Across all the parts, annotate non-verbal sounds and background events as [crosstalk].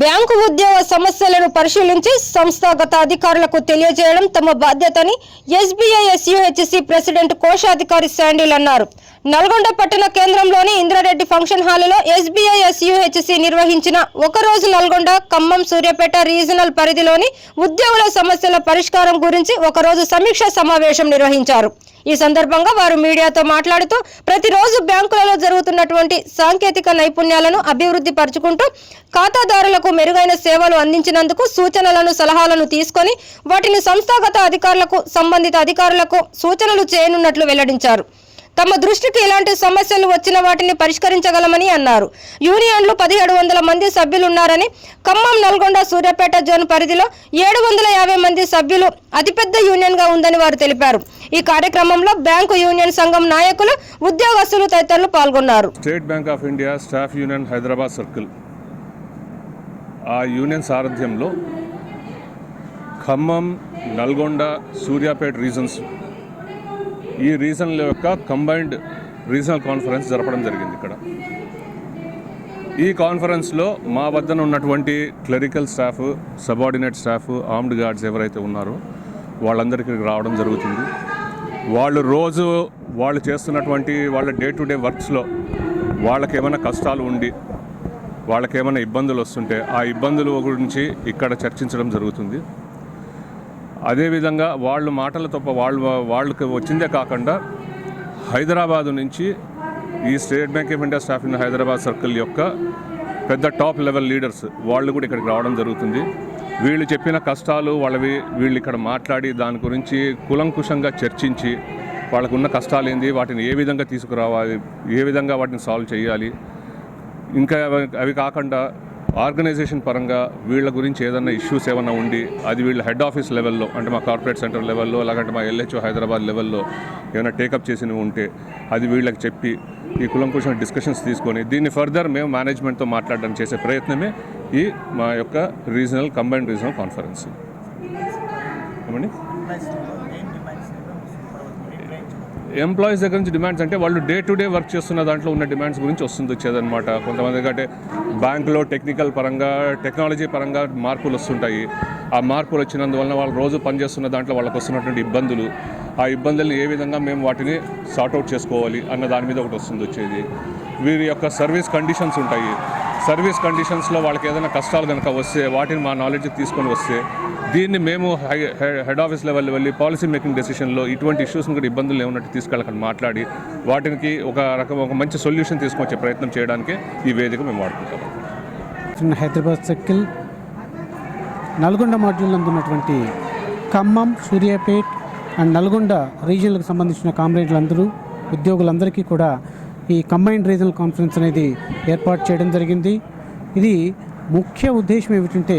Bank ఉద్యోగ సమస్యలను పరిశీలించి సంస్థాగత అధికారులకు తెలియజేయడం తమ బాధ్యతని ఎస్బీఐ ఎస్యూహెచ్సి ప్రెసిడెంట్ కోశాధికారి శాండిల్ అన్నారు. నల్గొండ పట్టణ కేంద్రంలోని ఇంద్రారెడ్డి ఫంక్షన్ హాలులో ఎస్బీఐ ఎస్యూహెచ్సి నిర్వహించిన ఒకరోజు నల్గొండ ఖమ్మం సూర్యాపేట రీజనల్ పరిధిలోని ఉద్యోగుల సమస్యల పరిష్కారం గురించి ఒకరోజు సమీక్ష సమావేశం నిర్వహించారు. ఈ సందర్భంగా వారు మీడియాతో మాట్లాడుతూ ప్రతిరోజు బ్యాంకులలో జరుగుతున్నటువంటి సాంకేతిక నైపుణ్యాలను అభివృద్ధి పరుచుకుంటూ ఖాతాదారులకు మెరుగైన సేవలు అందించినందుకు సూచనలను సలహాలను తీసుకొని వాటిని సంస్థాగత అధికారులకు సంబంధిత అధికారులకు సూచనలు చేయనున్నట్లు వెల్లడించారు. తమ దృష్టికి ఇలాంటి సమస్యలు వచ్చిన వాటిని పరిష్కరించగలమని అన్నారు. యూనియన్లు పదిహేడు వందల మంది సభ్యులున్నారని ఖమ్మం నల్గొండ సూర్యాపేట జోన్ పరిధిలో ఏడు వందల యాభై మంది సభ్యులు అతిపెద్ద యూనియన్గా ఉందని వారు తెలిపారు. ఈ కార్యక్రమంలో బ్యాంకు యూనియన్ సంఘం నాయకులు ఉద్యోగస్తులు తదితరులు పాల్గొన్నారు. State Bank of India staff union Hyderabad circle. ఆ యూనియన్ సారథ్యంలో ఖమ్మం నల్గొండ సూర్యాపేట రీజన్స్ ఈ రీజన్ల యొక్క కంబైన్డ్ రీజనల్ కాన్ఫరెన్స్ జరపడం జరిగింది ఇక్కడ. ఈ కాన్ఫరెన్స్లో మా వద్దన ఉన్నటువంటి clerical staff subordinate staff armed guards ఎవరైతే ఉన్నారో వాళ్ళందరికీ రావడం జరుగుతుంది. వాళ్ళు రోజు వాళ్ళు చేస్తున్నటువంటి వాళ్ళ డే టు డే వర్క్స్లో వాళ్ళకి ఏమైనా కష్టాలు ఉండి వాళ్ళకి ఏమైనా ఇబ్బందులు వస్తుంటే ఆ ఇబ్బందుల గురించి ఇక్కడ చర్చించడం జరుగుతుంది. అదేవిధంగా వాళ్ళు మాటల తప్ప వాళ్ళు వాళ్ళకి వచ్చిందే కాకుండా హైదరాబాదు నుంచి ఈ State Bank of India staff in Hyderabad circle యొక్క పెద్ద టాప్ లెవెల్ లీడర్స్ వాళ్ళు కూడా ఇక్కడికి రావడం జరుగుతుంది. వీళ్ళు చెప్పిన కష్టాలు వాళ్ళవి వీళ్ళు ఇక్కడ మాట్లాడి దాని గురించి కులంకుశంగా చర్చించి వాళ్ళకు ఉన్న కష్టాలు ఏంది వాటిని ఏ విధంగా తీసుకురావాలి ఏ విధంగా వాటిని సాల్వ్ చేయాలి ఇంకా అవి కాకుండా ఆర్గనైజేషన్ పరంగా వీళ్ళ గురించి ఏదైనా ఇష్యూస్ ఏమైనా ఉండి అది వీళ్ళ హెడ్ ఆఫీస్ లెవెల్లో అంటే మా కార్పొరేట్ సెంటర్ లెవెల్లో లేదంటే మా ఎల్హెచ్ఓ హైదరాబాద్ లెవెల్లో ఏమైనా టేకప్ చేసినవి ఉంటే అది వీళ్ళకి చెప్పి ఈ కులం కోసం డిస్కషన్స్ తీసుకొని దీన్ని ఫర్దర్ మేము మేనేజ్మెంట్తో మాట్లాడడం చేసే ప్రయత్నమే ఈ మా యొక్క రీజనల్ కంబైన్డ్ రీజనల్ కాన్ఫరెన్స్ ఏమండి? ఎంప్లాయీస్ దగ్గర నుంచి డిమాండ్స్ అంటే వాళ్ళు డే టు డే వర్క్ చేస్తున్న దాంట్లో ఉన్న డిమాండ్స్ గురించి వస్తుంది వచ్చేదన్నమాట. కొంతమంది అంటే బ్యాంకులో టెక్నికల్ పరంగా టెక్నాలజీ పరంగా మార్పులు వస్తుంటాయి. ఆ మార్పులు వచ్చినందువలన వాళ్ళు రోజు పనిచేస్తున్న దాంట్లో వాళ్ళకి వస్తున్నటువంటి ఇబ్బందులు. ఆ ఇబ్బందుల్ని ఏ విధంగా మేము వాటిని సార్ట్అవుట్ చేసుకోవాలి అన్న దాని మీద ఒకటి వస్తుంది వచ్చేది. వీరి యొక్క సర్వీస్ కండిషన్స్ ఉంటాయి. సర్వీస్ కండిషన్స్లో వాళ్ళకి ఏదైనా కష్టాలు కనుక వస్తే వాటిని మా నాలెడ్జ్ తీసుకొని వస్తే దీన్ని మేము హై హెడ్ ఆఫీస్ లెవెల్ వెళ్ళి పాలసీ మేకింగ్ డెసిషన్లో ఇటువంటి ఇష్యూస్ని కూడా ఇబ్బందులు ఏమన్నట్టు తీసుకెళ్ళకని మాట్లాడి వాటికి ఒక రకం ఒక మంచి సొల్యూషన్ తీసుకొచ్చే ప్రయత్నం చేయడానికి ఈ వేదిక మేము వాడుకుంటాం. హైదరాబాద్ సర్కిల్. నల్గొండ మాడ్యూల్ ఉన్నటువంటి ఖమ్మం సూర్యాపేట్ అండ్ నల్గొండ రీజియన్లకు సంబంధించిన కామ్రేడ్లందరూ ఉద్యోగులందరికీ కూడా ఈ కంబైన్డ్ రీజనల్ కాన్ఫరెన్స్ అనేది ఏర్పాటు చేయడం జరిగింది. ఇది ముఖ్య ఉద్దేశం ఏమిటంటే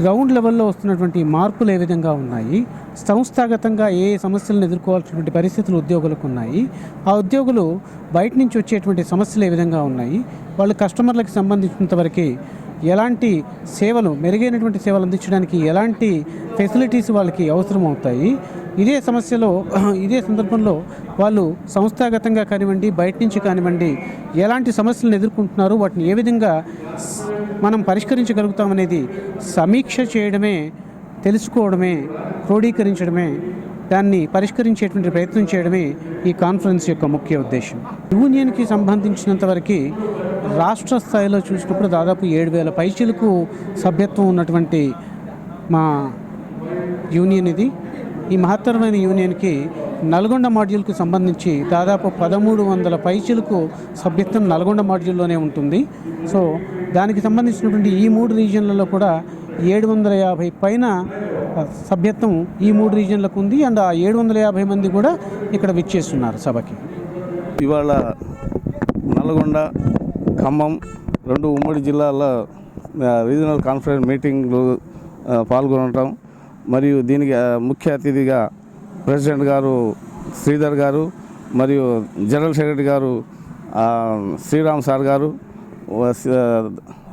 గ్రౌండ్ లెవెల్లో వస్తున్నటువంటి మార్పులు ఏ విధంగా ఉన్నాయి సంస్థాగతంగా ఏ సమస్యలను ఎదుర్కోవాల్సినటువంటి పరిస్థితులు ఉద్యోగులకు ఉన్నాయి ఆ ఉద్యోగులు బయట నుంచి వచ్చేటువంటి సమస్యలు ఏ విధంగా ఉన్నాయి వాళ్ళు కస్టమర్లకు సంబంధించినంతవరకు ఎలాంటి సేవలు మెరుగైనటువంటి సేవలు అందించడానికి ఎలాంటి ఫెసిలిటీస్ వాళ్ళకి అవసరం అవుతాయి ఇదే సమస్యలో [clears throat] ఇదే సందర్భంలో వాళ్ళు సంస్థాగతంగా కానివ్వండి బయట నుంచి కానివ్వండి ఎలాంటి సమస్యలను ఎదుర్కొంటున్నారు వాటిని ఏ విధంగా మనం మనం పరిష్కరించగలుగుతామనేది సమీక్ష చేయడమే తెలుసుకోవడమే క్రోడీకరించడమే దాన్ని పరిష్కరించేటువంటి ప్రయత్నం చేయడమే ఈ కాన్ఫరెన్స్ యొక్క ముఖ్య ఉద్దేశం. యూనియన్కి సంబంధించినంత వరకు రాష్ట్ర స్థాయిలో చూసినప్పుడు దాదాపు ఏడు వేల పైచీలకు సభ్యత్వం ఉన్నటువంటి మా యూనియన్ ఇది. ఈ మహత్తరమైన యూనియన్కి నల్గొండ మాడ్యూల్కు సంబంధించి దాదాపు పదమూడు వందల పైచీలకు సభ్యత్వం నల్గొండ మాడ్యూల్లోనే ఉంటుంది. సో దానికి సంబంధించినటువంటి ఈ మూడు రీజన్లలో కూడా ఏడు వందల యాభై పైన సభ్యత్వం ఈ మూడు రీజన్లకు ఉంది. అండ్ ఆ ఏడు వందల యాభై మంది కూడా ఇక్కడ విచ్చేస్తున్నారు సభకి. ఇవాళ నల్గొండ ఖమ్మం రెండు ఉమ్మడి జిల్లాల రీజనల్ కాన్ఫరెన్స్ మీటింగ్లు పాల్గొనటం మరియు దీనికి ముఖ్య అతిథిగా ప్రెసిడెంట్ గారు శ్రీధర్ గారు మరియు జనరల్ సెక్రటరీ గారు శ్రీరామ్ సార్ గారు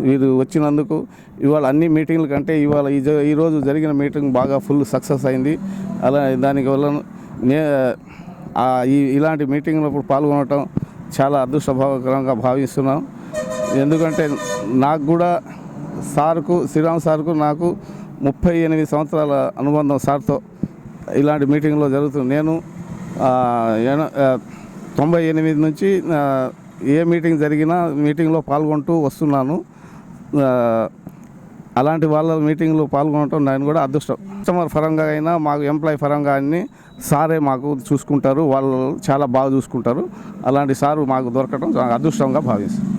వీరు వచ్చినందుకు ఇవాళ అన్ని మీటింగ్ల కంటే ఇవాళ ఈ ఈరోజు జరిగిన మీటింగ్ బాగా ఫుల్ సక్సెస్ అయింది. అలా దానికి వల్ల నే ఈ ఇలాంటి మీటింగ్లప్పుడు పాల్గొనటం చాలా అదృష్టభావకరంగా భావిస్తున్నాం. ఎందుకంటే నాకు కూడా సార్కు శ్రీరామ్ సార్కు నాకు ముప్పై ఎనిమిది సంవత్సరాల అనుబంధం సార్తో ఇలాంటి మీటింగ్లో జరుగుతుంది. నేను తొంభై ఎనిమిది నుంచి ఏ మీటింగ్ జరిగినా మీటింగ్లో పాల్గొంటూ వస్తున్నాను. అలాంటి వాళ్ళ మీటింగ్లో పాల్గొనడం నేను కూడా అదృష్టం. కస్టమర్ పరంగా అయినా మాకు ఎంప్లాయ్ పరంగా అన్ని సారే మాకు చూసుకుంటారు. వాళ్ళు చాలా బాగా చూసుకుంటారు. అలాంటి సారు మాకు దొరకడం అదృష్టంగా భావిస్తాను